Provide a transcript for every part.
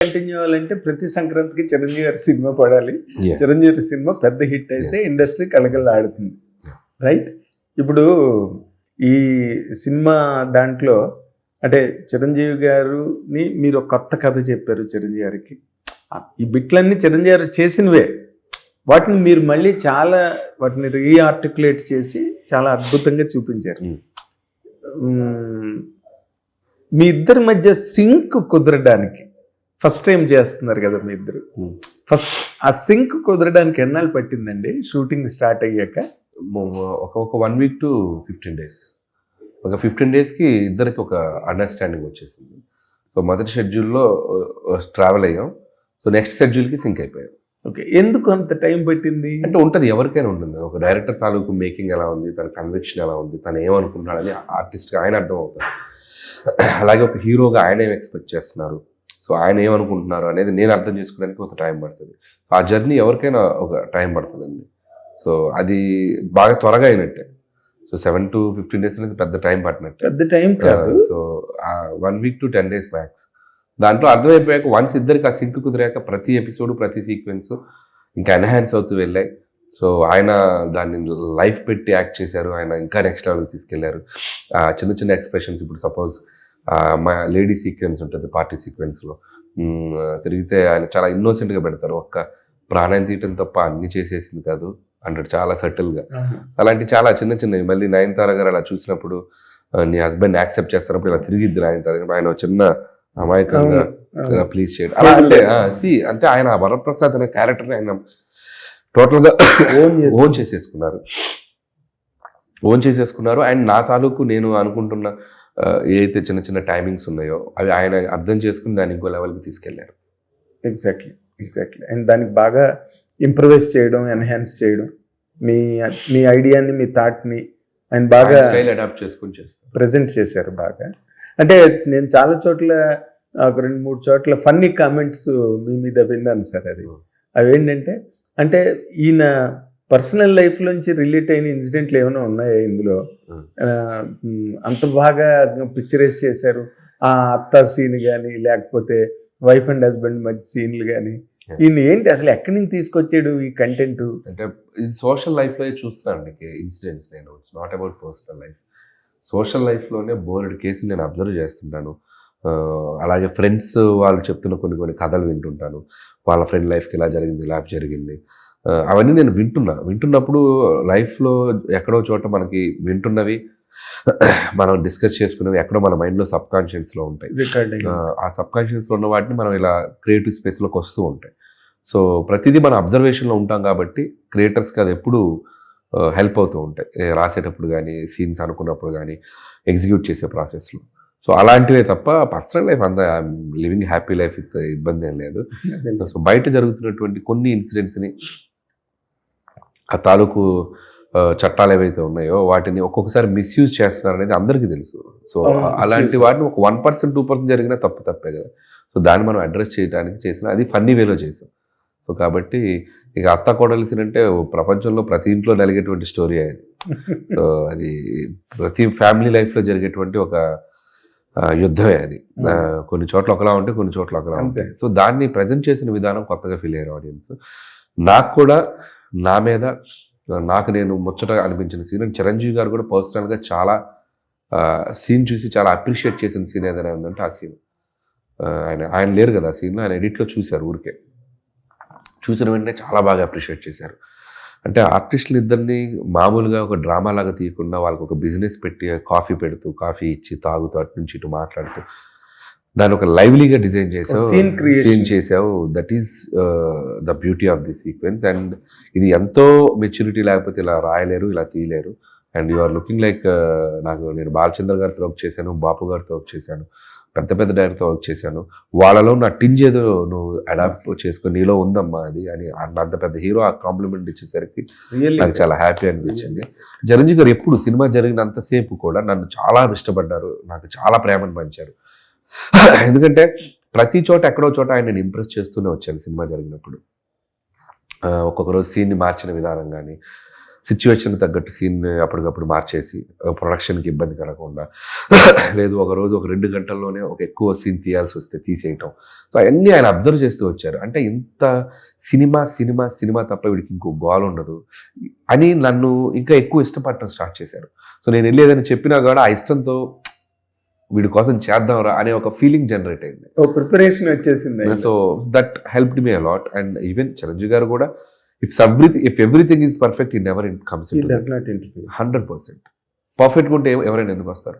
Continue అవ్వాలంటే ప్రతి సంక్రాంతికి చిరంజీవి గారి సినిమా పడాలి. చిరంజీవి గారి సినిమా పెద్ద హిట్ అయితే ఇండస్ట్రీ కలకల్లా ఆడుతుంది. రైట్ ఇప్పుడు ఈ సినిమా దాంట్లో అంటే చిరంజీవి గారుని మీరు ఒక కొత్త కథ చెప్పారు చిరంజీవి గారికి. ఈ బిట్లన్నీ చిరంజీవి గారు చేసినవే. వాటిని మీరు మళ్ళీ చాలా వాటిని రీఆర్టికులేట్ చేసి చాలా అద్భుతంగా చూపించారు. Mm. మీ ఇద్దరి మధ్య సింక్ కుదరడానికి ఫస్ట్ టైం చేస్తున్నారు కదా మీ ఇద్దరు. ఫస్ట్ ఆ సింక్ కుదరడానికి ఎన్నాళ్ళు పట్టిందండి? షూటింగ్ స్టార్ట్ అయ్యాక? ఒక ఒక one week to fifteen days. ఒక ఫిఫ్టీన్ డేస్కి ఇద్దరికి ఒక అండర్స్టాండింగ్ వచ్చేసింది. సో మొదటి షెడ్యూల్లో ట్రావెల్ అయ్యాం. సో నెక్స్ట్ షెడ్యూల్కి సింక్ అయిపోయాం. ఓకే ఎందుకు అంత టైం పట్టింది? అంటే ఉంటుంది ఎవరికైనా ఉంటుంది. ఒక డైరెక్టర్ తాలూకు మేకింగ్ ఎలా ఉంది తన కన్విక్షన్ ఎలా ఉంది తను ఏమనుకుంటున్నాడని ఆర్టిస్ట్గా ఆయన అర్థం అవుతుంది అలాగే ఒక హీరోగా ఆయన ఏం ఎక్స్పెక్ట్ చేస్తున్నారు? సో ఆయన ఏమనుకుంటున్నారు అనేది నేను అర్థం చేసుకోవడానికి ఒక టైం పడుతుంది. ఆ జర్నీ ఎవరికైనా ఒక టైం పడుతుందండి. సో అది బాగా త్వరగా అయినట్టే. So seven to fifteen days అనేది పెద్ద టైం పట్టినట్టే. పెద్ద టైం కాదు. So one week to ten days max. దాంట్లో అర్థమైపోయాక వన్స్ ఇద్దరికి ఆ సింక్ కుదిరాక ప్రతి ఎపిసోడ్ ప్రతి సీక్వెన్స్ ఇంకా ఎన్హాన్స్ అవుతూ వెళ్ళాయి. సో ఆయన దాన్ని లైఫ్ పెట్టి యాక్ట్ చేశారు. ఆయన ఇంకా నెక్స్ట్ లెవెల్కి తీసుకెళ్ళారు. ఆ చిన్న చిన్న ఎక్స్ప్రెషన్స్ ఇప్పుడు సపోజ్ మా లేడీ సీక్వెన్స్ ఉంటుంది పార్టీ సీక్వెన్స్లో. తిరిగితే ఆయన చాలా innocent గా పెడతారు. ఒక్క ప్రాణాయం తీయటం తప్ప అన్ని చేసేసింది కాదు. అంటాడు చాలా సటిల్గా. అలాంటి చాలా చిన్న చిన్నవి మళ్ళీ నయనతార గారు అలా చూసినప్పుడు నీ హస్బెండ్ యాక్సెప్ట్ చేస్తున్నప్పుడు ఇలా తిరిగిద్ది నయనతార ఆయన చిన్న అమాయకంగా. ప్లీజ్ చేయడం. అలా అంటే సి అంటే ఆయన వరప్రసాద్ అనే క్యారెక్టర్ ఆయన టోటల్గా Own చేసుకున్నారు. ఓన్ చేసేసుకున్నారు. ఓన్ చేసేసుకున్నారు. అండ్ నా తాలూకు నేను అనుకుంటున్న ఏదైతే చిన్న చిన్న టైమింగ్స్ ఉన్నాయో అవి ఆయన అర్థం చేసుకుని దాన్ని ఇంకో లెవెల్కి తీసుకెళ్ళారు. ఎగ్జాక్ట్లీ ఎగ్జాక్ట్లీ అండ్ దానికి బాగా ఇంప్రవైజ్ చేయడం ఎన్హాన్స్ చేయడం మీ మీ ఐడియాని మీ థాట్ని ఆయన బాగా స్టైల్ అడాప్ట్ చేసుకుని చేస్తారు. ప్రజెంట్ చేశారు బాగా. అంటే నేను చాలా చోట్ల ఒక రెండు మూడు చోట్ల ఫన్నీ కామెంట్స్ మీ మీద విన్నాను సార్ అది. అవి ఏంటంటే అంటే ఈయన పర్సనల్ లైఫ్లోంచి రిలేట్ అయిన ఇన్సిడెంట్లు ఏమైనా ఉన్నాయా ఇందులో? అంత బాగా పిక్చరైజ్ చేశారు. ఆ అత్త సీన్ కానీ లేకపోతే వైఫ్ అండ్ హస్బెండ్ మధ్య సీన్లు కానీ. ఈయన ఏంటి అసలు ఎక్కడి నుంచి తీసుకొచ్చాడు ఈ కంటెంట్? అంటే ఇది సోషల్ లైఫ్లో చూస్తున్నాను ఇన్సిడెంట్స్ నేను. It's not about personal life social లైఫ్లోనే board కేసులు నేను అబ్జర్వ్ చేస్తుంటాను. అలాగే ఫ్రెండ్స్ వాళ్ళు చెప్తున్న కొన్ని కొన్ని కథలు వింటుంటాను. వాళ్ళ ఫ్రెండ్ లైఫ్కి ఇలా జరిగింది ఇలా జరిగింది. అవన్నీ నేను వింటున్నా. వింటున్నప్పుడు లైఫ్లో ఎక్కడో చోట మనకి వింటున్నవి మనం డిస్కస్ చేసుకున్నవి ఎక్కడో మన మైండ్లో సబ్ కాన్షియస్లో ఉంటాయి ఆ, ఆ సబ్ కాన్షియస్లో ఉన్న వాటిని మనం ఇలా క్రియేటివ్ స్పేస్లోకి వస్తూ ఉంటాయి. సో ప్రతిదీ మన అబ్జర్వేషన్లో ఉంటాం కాబట్టి క్రియేటర్స్కి అది ఎప్పుడు హెల్ప్ అవుతూ ఉంటాయి. రాసేటప్పుడు కానీ సీన్స్ అనుకున్నప్పుడు కానీ ఎగ్జిక్యూట్ చేసే ప్రాసెస్లో. సో అలాంటివే తప్ప పర్సనల్ లైఫ్ అంత లివింగ్ హ్యాపీ లైఫ్ ఇబ్బంది ఏం లేదు. సో బయట జరుగుతున్నటువంటి కొన్ని ఇన్సిడెంట్స్ని ఆ తాలూకు చట్టాలు ఏవైతే ఉన్నాయో వాటిని ఒక్కొక్కసారి మిస్యూజ్ చేస్తున్నారు అనేది అందరికీ తెలుసు. సో అలాంటి. వాటిని ఒక వన్ పర్సెంట్ టూ పర్సెంట్ జరిగినా తప్పు తప్పే కదా. సో దాన్ని మనం అడ్రస్ చేయడానికి చేసిన అది ఫన్నీ వేలో చేసాం. సో కాబట్టి ఇక అత్త కోడలిసిన అంటే ప్రపంచంలో ప్రతి ఇంట్లో నలిగేటువంటి స్టోరీ అది. సో అది ప్రతి ఫ్యామిలీ లైఫ్లో జరిగేటువంటి ఒక యుద్ధమే అది. కొన్ని చోట్ల ఒకలా ఉంటే కొన్ని చోట్ల ఒకలా. ఉంటాయి. సో దాన్ని ప్రజెంట్ చేసిన విధానం కొత్తగా ఫీల్ అయ్యారు ఆడియన్స్ నాకు కూడా నా మీద నాకు నేను ముచ్చటగా అనిపించిన సీన్ అండ్ చిరంజీవి గారు కూడా పర్సనల్గా చాలా సీన్ చూసి చాలా అప్రిషియేట్ చేసిన సీన్ ఏదైనా ఉందంటే ఆ సీన్ ఆయన ఆయన లేరు కదా ఆ సీన్లో ఆయన ఎడిట్లో చూశారు ఊరికే. చూసిన వెంటనే చాలా బాగా అప్రిషియేట్ చేశారు. అంటే ఆర్టిస్టులు ఇద్దరిని మామూలుగా ఒక డ్రామా లాగా తీయకుండా వాళ్ళకి ఒక బిజినెస్ పెట్టి కాఫీ పెడుతూ కాఫీ ఇచ్చి తాగుతూ అటు నుంచి ఇటు మాట్లాడుతూ దాన్ని ఒక లైవ్లీగా డిజైన్ చేసావు. సీన్ చేసావు that is the beauty of the sequence and ఇది ఎంతో మెచ్యూరిటీ లేకపోతే ఇలా రాయలేరు ఇలా తీయలేరు. And you are looking like నాకు నేను బాలచంద్ర గారితో వర్క్ చేశాను బాపు గారితో వర్క్ చేశాను పెద్ద పెద్ద డైరెక్టర్తో వర్క్ చేశాను. వాళ్ళలో నా టింజ్ ఏదో నువ్వు అడాప్ట్ చేసుకొని నీలో ఉందమ్మా అది అని అంత పెద్ద హీరో ఆ కాంప్లిమెంట్ ఇచ్చేసరికి నాకు చాలా హ్యాపీ అనిపించింది. చిరంజీవి గారు ఎప్పుడు సినిమా జరిగినంతసేపు కూడా నన్ను చాలా ఇష్టపడ్డారు నాకు చాలా ప్రేమను పంచారు. ఎందుకంటే ప్రతి చోట ఎక్కడో చోట ఆయన నేను ఇంప్రెస్ చేస్తూనే వచ్చాను సినిమా జరిగినప్పుడు. ఒక్కొక్క రోజు సీన్ని మార్చిన విధానం కానీ సిచ్యువేషన్ తగ్గట్టు సీన్ అప్పటికప్పుడు మార్చేసి ప్రొడక్షన్కి ఇబ్బంది కలగకుండా లేదు ఒక రోజు ఒక రెండు గంటల్లోనే ఒక ఎక్కువ సీన్ తీయాల్సి వస్తే తీసేయటం. సో అవన్నీ ఆయన అబ్జర్వ్ చేస్తూ వచ్చారు. అంటే ఇంత సినిమా సినిమా సినిమా తప్ప వీడికి ఇంకో గోల్ ఉండదు అని నన్ను ఇంకా ఎక్కువ ఇష్టపడటం స్టార్ట్ చేశారు. సో నేను వెళ్ళి ఏదైనా చెప్పినా కూడా ఆ ఇష్టంతో వీడి కోసం చేద్దాంరా అనే ఒక ఫీలింగ్ జనరేట్ అయింది. ఓ ప్రిపరేషన్ వచ్చేసింది so that helped me a lot and even Chiranjeevi garu కూడా if everything if everything is perfect in ever in comes hundred percent పర్ఫెక్ట్గా ఉంటే ఎవ- ఎవరైనా ఎందుకు వస్తారు?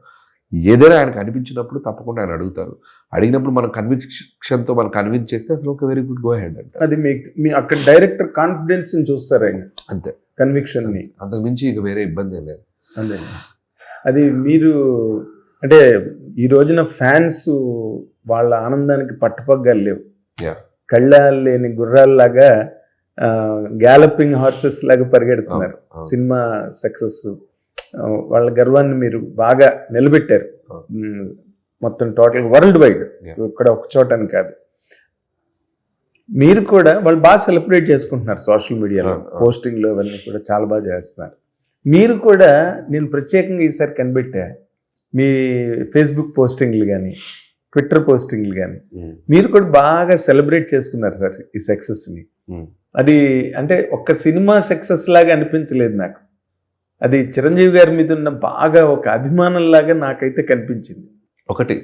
ఏదైనా ఆయనకు అనిపించినప్పుడు తప్పకుండా ఆయన అడుగుతారు. అడిగినప్పుడు మనం కన్విక్షన్తో మనం కన్విన్స్ చేస్తే అసలు ఒక వెరీ గుడ్ గో హెడ్ అంటారు. అది మీ అక్కడ డైరెక్టర్ కాన్ఫిడెన్స్ చూస్తారు ఆయన. అంతే. కన్విక్షన్ని. అంతకు మించి ఇక వేరే ఇబ్బంది లేదు. అదే అది మీరు అంటే ఈ రోజున ఫ్యాన్స్ వాళ్ళ ఆనందానికి పట్టుపగ్గాలు లేవు. కళ్ళాలు లేని గుర్రాల్లాగా గ్యాలపింగ్ హార్సెస్ లాగా పరిగెడుతున్నారు. సినిమా సక్సెస్ వాళ్ళ గర్వాన్ని మీరు బాగా నిలబెట్టారు. మొత్తం టోటల్ వరల్డ్ వైడ్. ఇక్కడ ఒక చోట అని కాదు. మీరు కూడా వాళ్ళు బాగా సెలబ్రేట్ చేసుకుంటున్నారు సోషల్ మీడియాలో. పోస్టింగ్లు అవన్నీ కూడా చాలా బాగా చేస్తున్నారు. మీరు కూడా నేను ప్రత్యేకంగా ఈసారి కనిపెట్టా. మీ ఫేస్బుక్ పోస్టింగ్లు కానీ ట్విట్టర్ పోస్టింగ్లు కానీ మీరు కూడా బాగా సెలబ్రేట్ చేసుకున్నారు సార్ ఈ సక్సెస్ని. అది అంటే ఒక్క సినిమా సక్సెస్ లాగా అనిపించలేదు నాకు. అది చిరంజీవి గారి మీద ఉన్న బాగా ఒక అభిమానం లాగా నాకైతే కనిపించింది. ఒకటి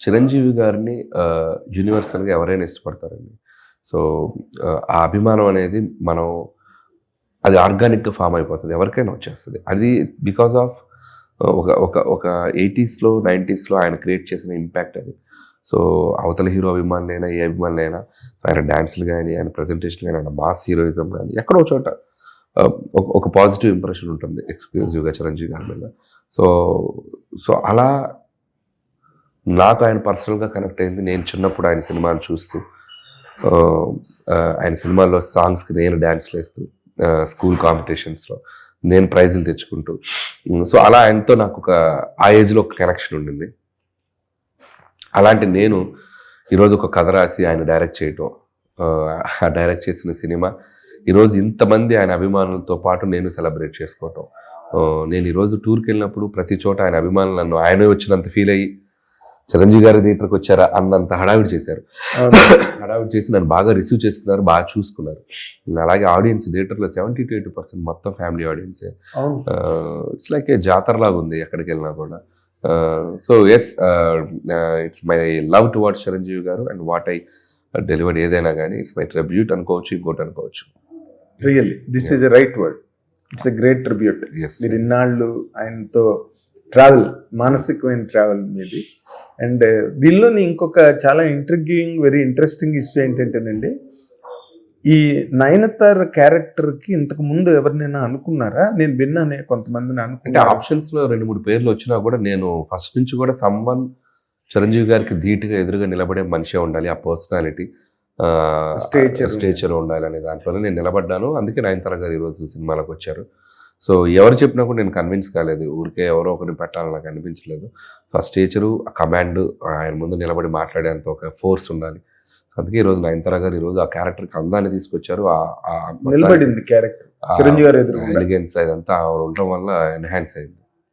చిరంజీవి గారిని యూనివర్సల్గా ఎవరైనా ఇష్టపడతారండి. సో ఆ అభిమానం అనేది మనం అది ఆర్గానిక్గా ఫామ్ అయిపోతుంది. ఎవరికైనా వచ్చేస్తుంది. అది బికాస్ ఆఫ్ ఒక ఒక ఒక ఎయిటీస్లో నైంటీస్లో ఆయన క్రియేట్ చేసిన ఇంపాక్ట్ అది. సో అవతల హీరో అభిమానులైనా ఏ అభిమానులైనా ఆయన డ్యాన్స్లు కానీ ఆయన ప్రజెంటేషన్ కానీ ఆయన మాస్ హీరోయిజం కానీ ఎక్కడో చోట ఒక- ఒక పాజిటివ్ ఇంప్రెషన్ ఉంటుంది ఎక్స్క్లూజివ్గా చిరంజీవి గారి మీద. సో సో అలా నాకు ఆయన పర్సనల్గా కనెక్ట్ అయింది. నేను చిన్నప్పుడు ఆయన సినిమాలు చూస్తూ ఆయన సినిమాల్లో సాంగ్స్కి నేను డ్యాన్స్లు వేస్తూ స్కూల్ కాంపిటీషన్స్లో నేను ప్రైజులు తెచ్చుకుంటూ. సో అలా ఆయనతో నాకు ఒక ఆ ఏజ్లో ఒక కనెక్షన్ ఉండింది. అలాంటి నేను ఈరోజు ఒక కథ రాసి ఆయన డైరెక్ట్ చేయటం ఆ డైరెక్ట్ చేసిన సినిమా. ఈరోజు ఇంతమంది ఆయన అభిమానులతో పాటు నేను సెలబ్రేట్ చేసుకోవటం. నేను ఈరోజు టూర్కి వెళ్ళినప్పుడు ప్రతి చోట ఆయన అభిమానులు నన్ను ఆయనే వచ్చినంత ఫీల్ అయ్యి చిరంజీవి గారి థియేటర్కి వచ్చారా అన్నంత హడావిడి చేశారు. హడావిడి చేసి నన్ను బాగా రిసీవ్ చేసుకున్నారు బాగా చూసుకున్నారు. అలాగే ఆడియన్స్ థియేటర్లో సెవెంటీ టు ఎయిటీ పర్సెంట్ మొత్తం ఫ్యామిలీ ఆడియన్సే ఇట్స్ లైక్ ఏ జాతరలాగా ఉంది ఎక్కడికి వెళ్ళినా కూడా. So yes it's my love towards Chiranjeevi garu and what I delivered ఏదైనా కానీ ఇట్స్ మై ట్రిబ్యూట్ అనుకోవచ్చు ఇంకోటి అనుకోవచ్చు. Really this is a right word it's a great tribute మీరు ఇన్నాళ్ళు ఆయనతో ట్రావెల్ మానసికమైన ట్రావెల్ మీది. అండ్ దీనిలోని ఇంకొక చాలా ఇంట్రిగ్యూయింగ్ వెరీ ఇంట్రెస్టింగ్ ఇష్యూ ఏంటంటేనండి ఈ నయనతార క్యారెక్టర్కి ఇంతకు ముందు ఎవరినైనా అనుకున్నారా? నేను విన్నానే కొంతమందిని అంటే అనుకుంటా రెండు మూడు పేర్లు వచ్చినా కూడా నేను ఫస్ట్ నుంచి కూడా సమ్వన్ చిరంజీవి గారికి ధీటుగా ఎదురుగా నిలబడే మనిషే ఉండాలి ఆ పర్సనాలిటీ స్టేచర్ ఉండాలి అనే దాంట్లోనే నేను నిలబడ్డాను. అందుకే నయనతార గారు ఈరోజు సినిమాలకు వచ్చారు. సో ఎవరు చెప్పినా కూడా నేను కన్విన్స్ కాలేదు. ఊరికే ఎవరో ఒకరిని పెట్టాలని నాకు అనిపించలేదు. సో ఆ స్టేచరు ఆ కమాండ్ ఆయన ముందు నిలబడి మాట్లాడేంత ఒక ఫోర్స్ ఉండాలి. అందుకే ఈరోజు నయనతార గారు ఈరోజు ఆ క్యారెక్టర్కి అందాన్ని తీసుకొచ్చారు. నిలబడింది క్యారెక్టర్ చిరంజీవి గారు. ఎలిగెన్స్ ఇదంతా ఉండటం వల్ల ఎన్హాన్స్ అయింది.